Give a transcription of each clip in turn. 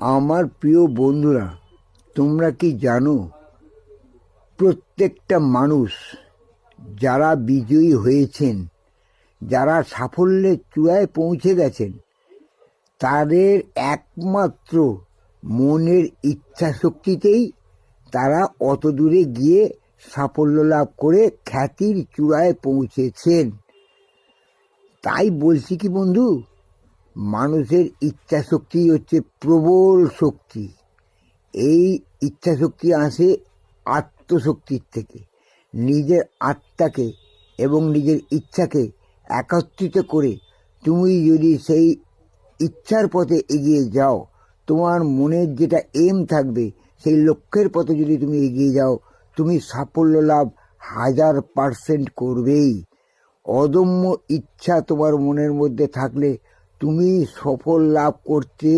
আমার প্রিয় বন্ধুরা, তোমরা কি জানো, প্রত্যেকটা মানুষ যারা বিজয়ী হয়েছেন, যারা সাফল্যের চূড়ায় পৌঁছে গেছেন, তাদের একমাত্র মনের ইচ্ছা শক্তিতেই তারা অত দূরে গিয়ে সাফল্য লাভ করে খ্যাতির চূড়ায় পৌঁছেছেন। তাই বলছি কি বন্ধু মানুষের ইচ্ছা শক্তি হচ্ছে প্রবল শক্তি। এই ইচ্ছা শক্তি আসে আত্মশক্তির থেকে। নিজের আত্মাকে এবং নিজের ইচ্ছাকে একত্রিত করে তুমি যদি সেই ইচ্ছার পথে এগিয়ে যাও, তোমার মনের যেটা এম থাকবে, সেই লক্ষ্যের পথে যদি তুমি এগিয়ে যাও, তুমি সাফল্য লাভ হাজার পার্সেন্ট করবেই। অদম্য ইচ্ছা তোমার মনের মধ্যে থাকলে তুমি সফল লাভ করতে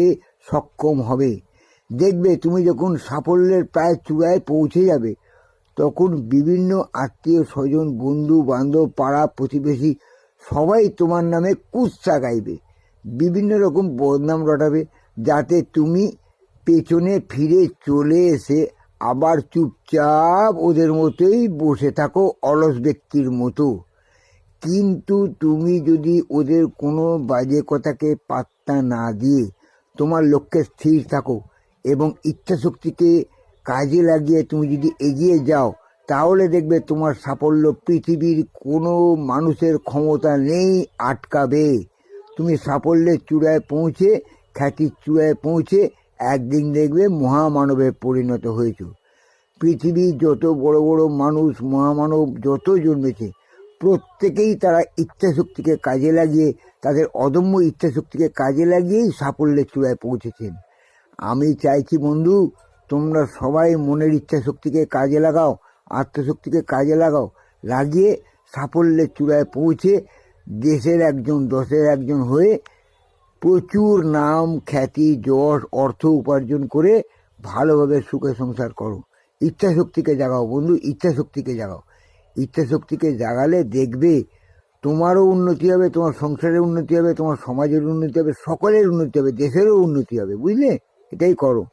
সক্ষম হবে। দেখবে তুমি যখন সাফল্যের প্রায় চূড়ায় পৌঁছে যাবে, তখন বিভিন্ন আত্মীয় স্বজন, বন্ধু, বান্ধব, পাড়া প্রতিবেশী সবাই তোমার নামে কুৎসা গাইবে। বিভিন্ন রকম বদনাম রটাবে যাতে তুমি পেছনে ফিরে চলে এসে আবার চুপচাপ ওদের মতোই বসে থাকো অলস ব্যক্তির মতো। কিন্তু তুমি যদি ওদের কোনো বাজে কথাকে পাত্তা না দিয়ে তোমার লক্ষ্যে স্থির থাকো এবং ইচ্ছাশক্তিকে কাজে লাগিয়ে তুমি যদি এগিয়ে যাও, তাহলে দেখবে তোমার সাফল্য পৃথিবীর কোনো মানুষের ক্ষমতা নেই, আটকাবে। তুমি সাফল্যের চূড়ায় পৌঁছে, খ্যাতির চূড়ায় পৌঁছে একদিন দেখবে মহামানবে পরিণত হয়েছ। পৃথিবীর যত বড় বড় মানুষ, মহামানব যত জন্মেছে প্রত্যেকেই তারা ইচ্ছাশক্তিকে কাজে লাগিয়ে, তাদের অদম্য ইচ্ছাশক্তিকে কাজে লাগিয়েই সাফল্যের চূড়ায় পৌঁছেছেন। আমি চাইছি বন্ধু, তোমরা সবাই মনের ইচ্ছাশক্তিকে কাজে লাগাও, আত্মশক্তিকে কাজে লাগাও, লাগিয়ে সাফল্যের চূড়ায় পৌঁছে দেশের একজন, দশের একজন হয়ে প্রচুর নাম, খ্যাতি, যশ, অর্থ উপার্জন করে ভালোভাবে সুখে সংসার করো। ইচ্ছাশক্তিকে জাগাও বন্ধু, ইচ্ছাশক্তিকে জাগাও। ইচ্ছাশক্তিকে জাগালে দেখবে তোমারও উন্নতি হবে, তোমার সংসারের উন্নতি হবে, তোমার সমাজের উন্নতি হবে, সকলের উন্নতি হবে, দেশেরও উন্নতি হবে, বুঝলে? এটাই করো।